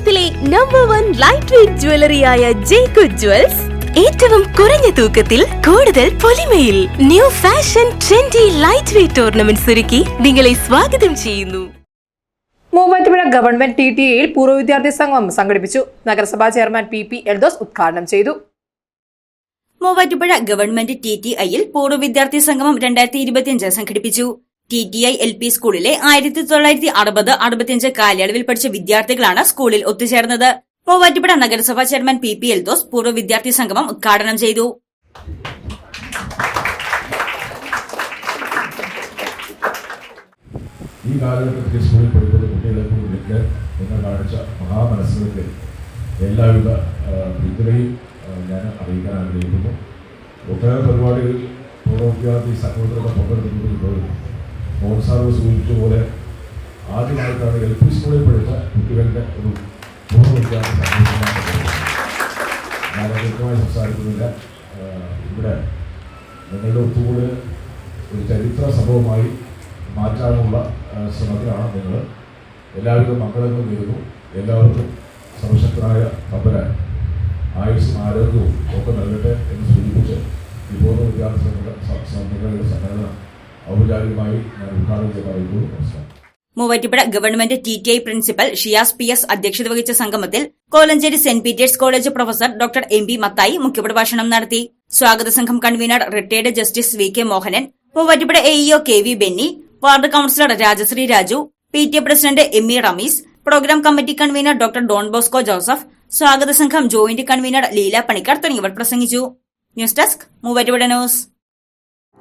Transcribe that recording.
കേരളത്തിലെ number one light weight ജ്വല്ലറിയായ ജേക്കു jewels ഏറ്റവും കുറഞ്ഞ തൂക്കത്തിൽ കൂടുതൽ പൊലിമയിൽ new fashion trendy light weight ornaments ഒരുക്കി നിങ്ങളെ സ്വാഗതം ചെയ്യുന്നു. മൂവാറ്റുപുഴ ഗവൺമെന്റ് ടി ടി എയിൽ പൂർവ വിദ്യാർത്ഥി സംഗമം സംഘടിപ്പിച്ചു. നഗരസഭാ ചെയർമാൻ പി പി എൽദോസ് ഉദ്ഘാടനം ചെയ്തു. മൂവാറ്റുപുഴ ഗവൺമെന്റ് ടി ടി ഐയിൽ പൂർവ വിദ്യാർത്ഥി സംഗമം രണ്ടായിരത്തി ഇരുപത്തിയഞ്ച് സംഘടിപ്പിച്ചു. T T I L P സ്കൂളിലെ ആയിരത്തി തൊള്ളായിരത്തി അറുപത് അറുപത്തിയഞ്ച് കാലയളവിൽ പഠിച്ച വിദ്യാർത്ഥികളാണ് സ്കൂളിൽ ഒത്തുചേർന്നത്. മൂവാറ്റുപുഴ നഗരസഭാ ചെയർമാൻ പി പി എൽദോസ് പൂർവ വിദ്യാർത്ഥി സംഗമം ഉദ്ഘാടനം ചെയ്തു. ഈ കാലഘട്ടത്തിൽ സ്കൂളിൽ പഠിക്കുന്ന കുട്ടികൾക്ക് മുന്നിലേക്ക് നിങ്ങൾ കാണിച്ച മഹാമനസ്സുകൾക്ക് എല്ലാവിധ പിന്തുണയും ഞാൻ അറിയിക്കാൻ ആഗ്രഹിക്കുന്നു. ഒട്ടേറെ പരിപാടികളിൽ പൂർവ വിദ്യാർത്ഥി സംഘടനകളുടെ പങ്കെടുക്കുന്നത് മോഹൻ സാറ് സൂചിപ്പിച്ച പോലെ ആദ്യമായിട്ടാണ് എൽ പി സ്കൂളിൽ പഠിച്ച കുട്ടികളുടെ ഒരു പൂർവ വിദ്യാർത്ഥി സംഘടന ഞാൻ സംസാരിക്കുന്നില്ല. ഇവിടെ നിങ്ങളുടെ ഒത്തുകൂടെ ഒരു ചരിത്ര സംഭവമായി മാറ്റാനുള്ള ശ്രമത്തിലാണ് നിങ്ങൾ. എല്ലാവരും മക്കളെന്നും നേരുന്നു. എല്ലാവർക്കും സർവശക്തനായ തമ്പരാൻ ആയുസ്സും ആരോഗ്യവും ഒക്കെ നൽകട്ടെ എന്ന് സൂചിപ്പിച്ച് ഈ വിദ്യാർത്ഥികളുടെ സംഘടന ഔപചാരികമായി ഞാൻ ഉദ്ഘാടനം ചെയ്തായിരുന്നു Muvattupuzha government T T I principal Shiyas P S അധ്യക്ഷത വഹിച്ച സംഗമത്തിൽ Kolenchery saint Peter's college professor doctor M P Mathai മുഖ്യപ്രഭാഷണം നടത്തി. സ്വാഗത സംഘം convener retired justice V K Mohanan Muvattupuzha AEO K V Benny ward councillor Rajashree Raju P T president M E Ramees programme committee convener doctor Don Bosco Joseph സ്വാഗത സംഘം joint convener Leela Panicker തുടങ്ങിയവർ പ്രസംഗിച്ചു. News desk Muvattupuzha news.